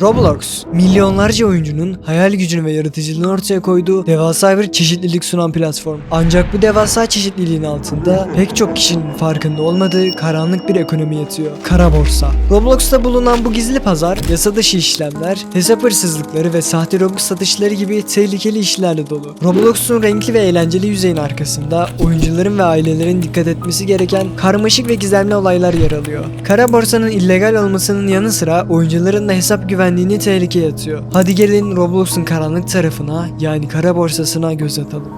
Roblox, milyonlarca oyuncunun hayal gücünü ve yaratıcılığını ortaya koyduğu devasa bir çeşitlilik sunan platform. Ancak bu devasa çeşitliliğin altında pek çok kişinin farkında olmadığı karanlık bir ekonomi yatıyor. Kara borsa. Roblox'ta bulunan bu gizli pazar, yasa dışı işlemler, hesap hırsızlıkları ve sahte Robux satışları gibi tehlikeli işlerle dolu. Roblox'un renkli ve eğlenceli yüzeyin arkasında oyuncuların ve ailelerin dikkat etmesi gereken karmaşık ve gizemli olaylar yer alıyor. Kara borsanın illegal olmasının yanı sıra oyuncuların da hesap güvenliğini tehlikeye atıyor. Hadi gelin Roblox'un karanlık tarafına yani kara borsasına göz atalım.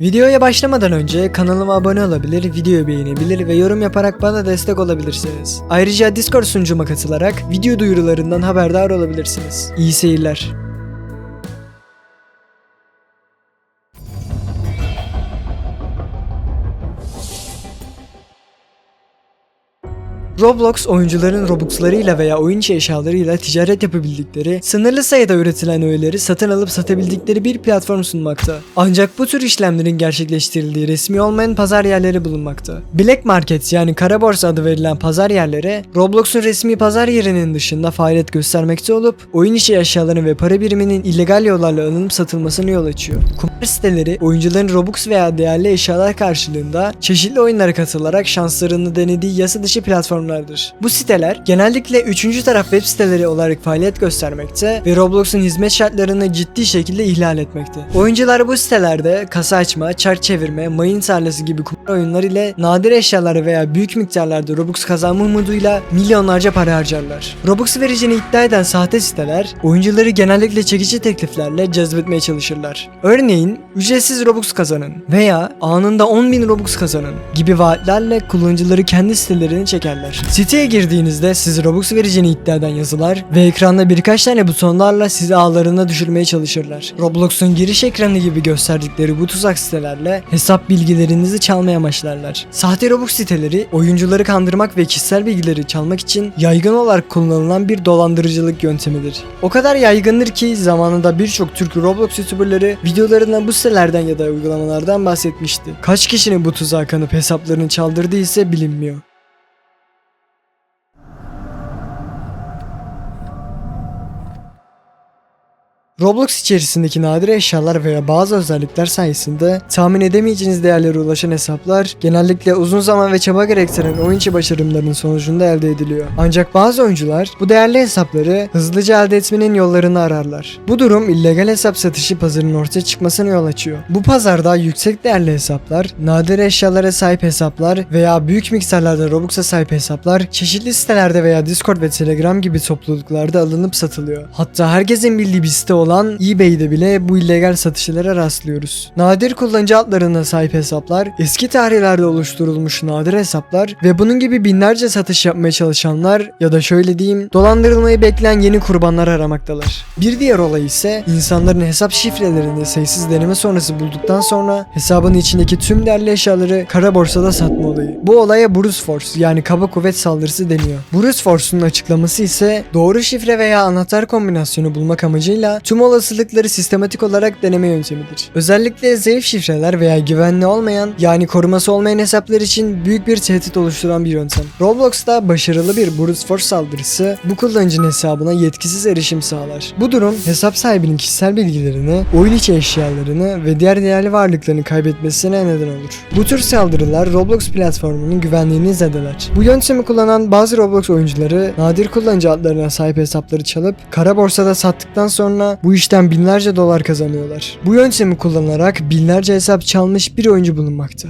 Videoya başlamadan önce kanalıma abone olabilir, videoyu beğenebilir ve yorum yaparak bana destek olabilirsiniz. Ayrıca Discord sunucuma katılarak video duyurularından haberdar olabilirsiniz. İyi seyirler. Roblox oyuncuların Robux'larıyla veya oyun içi eşyalarıyla ticaret yapabildikleri, sınırlı sayıda üretilen öğeleri satın alıp satabildikleri bir platform sunmakta. Ancak bu tür işlemlerin gerçekleştirildiği resmi olmayan pazar yerleri bulunmakta. Black Market yani kara borsa adı verilen pazar yerleri, Roblox'un resmi pazar yerinin dışında faaliyet göstermekte olup, oyun içi eşyaların ve para biriminin illegal yollarla alınıp satılmasına yol açıyor. Kumar siteleri, oyuncuların Robux veya değerli eşyalar karşılığında çeşitli oyunlara katılarak şanslarını denediği yasa dışı platformlardır. Bu siteler genellikle üçüncü taraf web siteleri olarak faaliyet göstermekte ve Roblox'un hizmet şartlarını ciddi şekilde ihlal etmekte. Oyuncular bu sitelerde kasa açma, çark çevirme, mayın tarlası gibi kumar oyunlar ile nadir eşyaları veya büyük miktarlarda Robux kazanma umuduyla milyonlarca para harcarlar. Robux vereceğini iddia eden sahte siteler oyuncuları genellikle çekici tekliflerle cezbetmeye çalışırlar. Örneğin ücretsiz Robux kazanın veya anında 10.000 Robux kazanın gibi vaatlerle kullanıcıları kendi sitelerine çekerler. Siteye girdiğinizde sizi Robux vereceğini iddia eden yazılar ve ekranda birkaç tane butonlarla sizi ağlarına düşürmeye çalışırlar. Roblox'un giriş ekranı gibi gösterdikleri bu tuzak sitelerle hesap bilgilerinizi çalmaya amaçlarlar. Sahte Robux siteleri oyuncuları kandırmak ve kişisel bilgileri çalmak için yaygın olarak kullanılan bir dolandırıcılık yöntemidir. O kadar yaygındır ki zamanında birçok Türk Roblox YouTuberları videolarında bu sitelerden ya da uygulamalardan bahsetmişti. Kaç kişinin bu tuzağa kanıp hesaplarını çaldırdığı ise bilinmiyor. Roblox içerisindeki nadir eşyalar veya bazı özellikler sayesinde tahmin edemeyeceğiniz değerlere ulaşan hesaplar genellikle uzun zaman ve çaba gerektiren oyun içi sonucunda elde ediliyor. Ancak bazı oyuncular bu değerli hesapları hızlıca elde etmenin yollarını ararlar. Bu durum illegal hesap satışı pazarının ortaya çıkmasına yol açıyor. Bu pazarda yüksek değerli hesaplar, nadir eşyalara sahip hesaplar veya büyük miktarlarda Robux'a sahip hesaplar çeşitli sitelerde veya Discord ve Telegram gibi topluluklarda alınıp satılıyor. Hatta herkesin bildiği bir site olan eBay'de bile bu illegal satışlara rastlıyoruz. Nadir kullanıcı adlarına sahip hesaplar, eski tarihlerde oluşturulmuş nadir hesaplar ve bunun gibi binlerce satış yapmaya çalışanlar ya da şöyle diyeyim dolandırılmayı bekleyen yeni kurbanlar aramaktalar. Bir diğer olay ise insanların hesap şifrelerini sayısız deneme sonrası bulduktan sonra hesabın içindeki tüm değerli eşyaları kara borsada satma olayı. Bu olaya Brute Force yani kaba kuvvet saldırısı deniyor. Brute Force'un açıklaması ise doğru şifre veya anahtar kombinasyonu bulmak amacıyla tüm olasılıkları sistematik olarak deneme yöntemidir. Özellikle zayıf şifreler veya güvenli olmayan yani koruması olmayan hesaplar için büyük bir tehdit oluşturan bir yöntem. Roblox'ta başarılı bir brute force saldırısı bu kullanıcının hesabına yetkisiz erişim sağlar. Bu durum hesap sahibinin kişisel bilgilerini, oyun içi eşyalarını ve diğer değerli varlıklarını kaybetmesine neden olur. Bu tür saldırılar Roblox platformunun güvenliğini zedeler. Bu yöntemi kullanan bazı Roblox oyuncuları nadir kullanıcı adlarına sahip hesapları çalıp kara borsada sattıktan sonra bu işten binlerce dolar kazanıyorlar. Bu yöntemi kullanarak binlerce hesap çalmış bir oyuncu bulunmakta.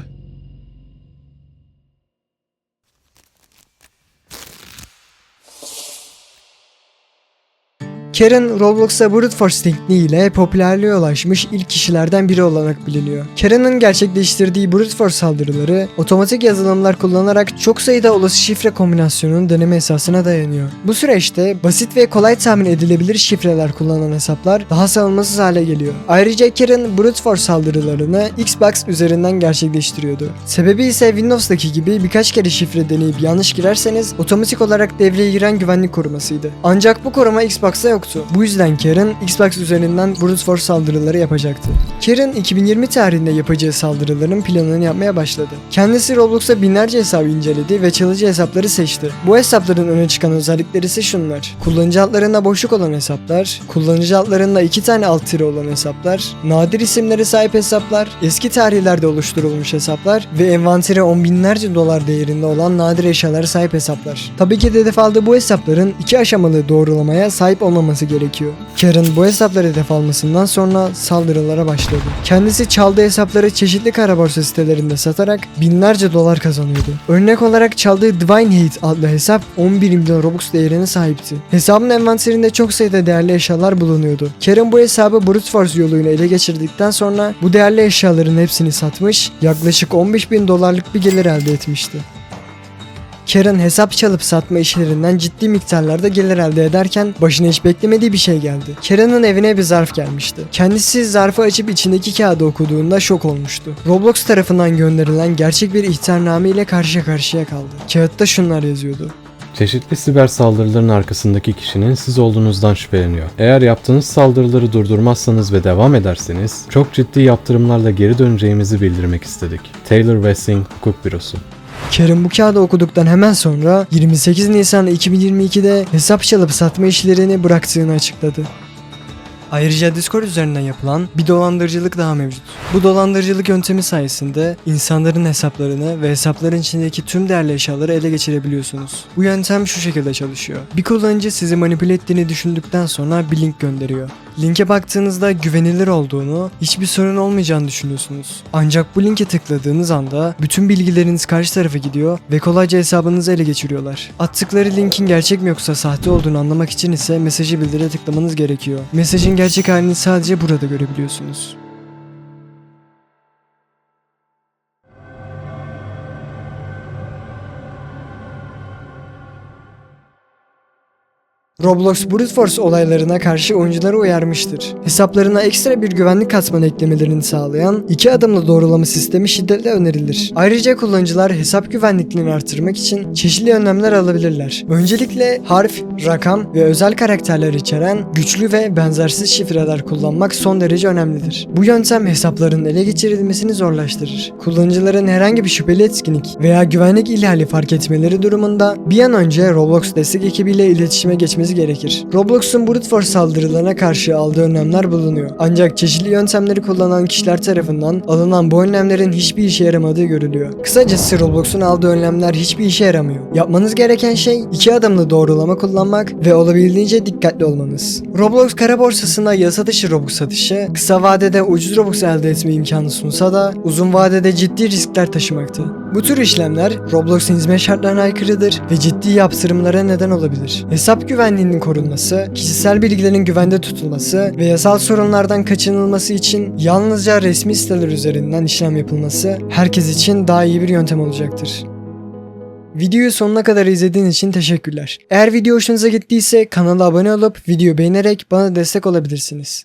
Karen Roblox'a Brute Force tekniğiyle popülerliğe ulaşmış ilk kişilerden biri olarak biliniyor. Karen'ın gerçekleştirdiği Brute Force saldırıları otomatik yazılımlar kullanarak çok sayıda olası şifre kombinasyonunun deneme esasına dayanıyor. Bu süreçte basit ve kolay tahmin edilebilir şifreler kullanan hesaplar daha savunmasız hale geliyor. Ayrıca Karen Brute Force saldırılarını Xbox üzerinden gerçekleştiriyordu. Sebebi ise Windows'daki gibi birkaç kere şifre deneyip yanlış girerseniz otomatik olarak devreye giren güvenlik korumasıydı. Ancak bu koruma Xbox'ta yoktu. Yoktu. Bu yüzden Karen Xbox üzerinden brute force saldırıları yapacaktı. Karen 2020 tarihinde yapacağı saldırıların planını yapmaya başladı. Kendisi Roblox'ta binlerce hesabı inceledi ve çalıcı hesapları seçti. Bu hesapların öne çıkan özellikleri ise şunlar. Kullanıcı adlarında boşluk olan hesaplar, kullanıcı adlarında iki tane alt tire olan hesaplar, nadir isimlere sahip hesaplar, eski tarihlerde oluşturulmuş hesaplar ve envanteri on binlerce dolar değerinde olan nadir eşyalara sahip hesaplar. Tabii ki de hedef aldığı bu hesapların iki aşamalı doğrulamaya sahip olmaması gerekiyor. Karen bu hesapları hedef almasından sonra saldırılara başladı. Kendisi çaldığı hesapları çeşitli kara borsa sitelerinde satarak binlerce dolar kazanıyordu. Örnek olarak çaldığı Divine Hate adlı hesap 11 milyon Robux değerine sahipti. Hesabın envanterinde çok sayıda değerli eşyalar bulunuyordu. Karen bu hesabı brute force yoluyla ele geçirdikten sonra bu değerli eşyaların hepsini satmış, yaklaşık 15 bin dolarlık bir gelir elde etmişti. Karen hesap çalıp satma işlerinden ciddi miktarlarda gelir elde ederken başına hiç beklemediği bir şey geldi. Karen'ın evine bir zarf gelmişti. Kendisi zarfı açıp içindeki kağıdı okuduğunda şok olmuştu. Roblox tarafından gönderilen gerçek bir ihtarname ile karşı karşıya kaldı. Kağıtta şunlar yazıyordu. Çeşitli siber saldırıların arkasındaki kişinin siz olduğunuzdan şüpheleniyor. Eğer yaptığınız saldırıları durdurmazsanız ve devam ederseniz çok ciddi yaptırımlarla geri döneceğimizi bildirmek istedik. Taylor Wessing Hukuk Bürosu Karen bu kağıdı okuduktan hemen sonra 28 Nisan 2022'de hesap çalıp satma işlerini bıraktığını açıkladı. Ayrıca Discord üzerinden yapılan bir dolandırıcılık daha mevcut. Bu dolandırıcılık yöntemi sayesinde insanların hesaplarını ve hesapların içindeki tüm değerli eşyaları ele geçirebiliyorsunuz. Bu yöntem şu şekilde çalışıyor. Bir kullanıcı sizi manipüle ettiğini düşündükten sonra bir link gönderiyor. Linke baktığınızda güvenilir olduğunu, hiçbir sorun olmayacağını düşünüyorsunuz. Ancak bu linke tıkladığınız anda bütün bilgileriniz karşı tarafa gidiyor ve kolayca hesabınızı ele geçiriyorlar. Attıkları linkin gerçek mi yoksa sahte olduğunu anlamak için ise mesajı bildire tıklamanız gerekiyor. Mesajın gerçek halini sadece burada görebiliyorsunuz. Roblox Brute Force olaylarına karşı oyuncuları uyarmıştır. Hesaplarına ekstra bir güvenlik katmanı eklemelerini sağlayan iki adımlı doğrulama sistemi şiddetle önerilir. Ayrıca kullanıcılar hesap güvenliklerini artırmak için çeşitli önlemler alabilirler. Öncelikle harf, rakam ve özel karakterler içeren güçlü ve benzersiz şifreler kullanmak son derece önemlidir. Bu yöntem hesapların ele geçirilmesini zorlaştırır. Kullanıcıların herhangi bir şüpheli etkinlik veya güvenlik ihlali fark etmeleri durumunda bir an önce Roblox destek ekibiyle iletişime geçmesi gerekir. Roblox'un brute force saldırılarına karşı aldığı önlemler bulunuyor. Ancak çeşitli yöntemleri kullanan kişiler tarafından alınan bu önlemlerin hiçbir işe yaramadığı görülüyor. Kısacası Roblox'un aldığı önlemler hiçbir işe yaramıyor. Yapmanız gereken şey iki adımlı doğrulama kullanmak ve olabildiğince dikkatli olmanız. Roblox kara borsasında yasa dışı Robux satışı kısa vadede ucuz Robux elde etme imkanı sunsa da uzun vadede ciddi riskler taşımakta. Bu tür işlemler Roblox'un hizmet şartlarına aykırıdır ve ciddi yaptırımlara neden olabilir. Hesap güvenliğinin korunması, kişisel bilgilerin güvende tutulması ve yasal sorunlardan kaçınılması için yalnızca resmi siteler üzerinden işlem yapılması herkes için daha iyi bir yöntem olacaktır. Videoyu sonuna kadar izlediğin için teşekkürler. Eğer video hoşunuza gittiyse kanala abone olup video beğenerek bana destek olabilirsiniz.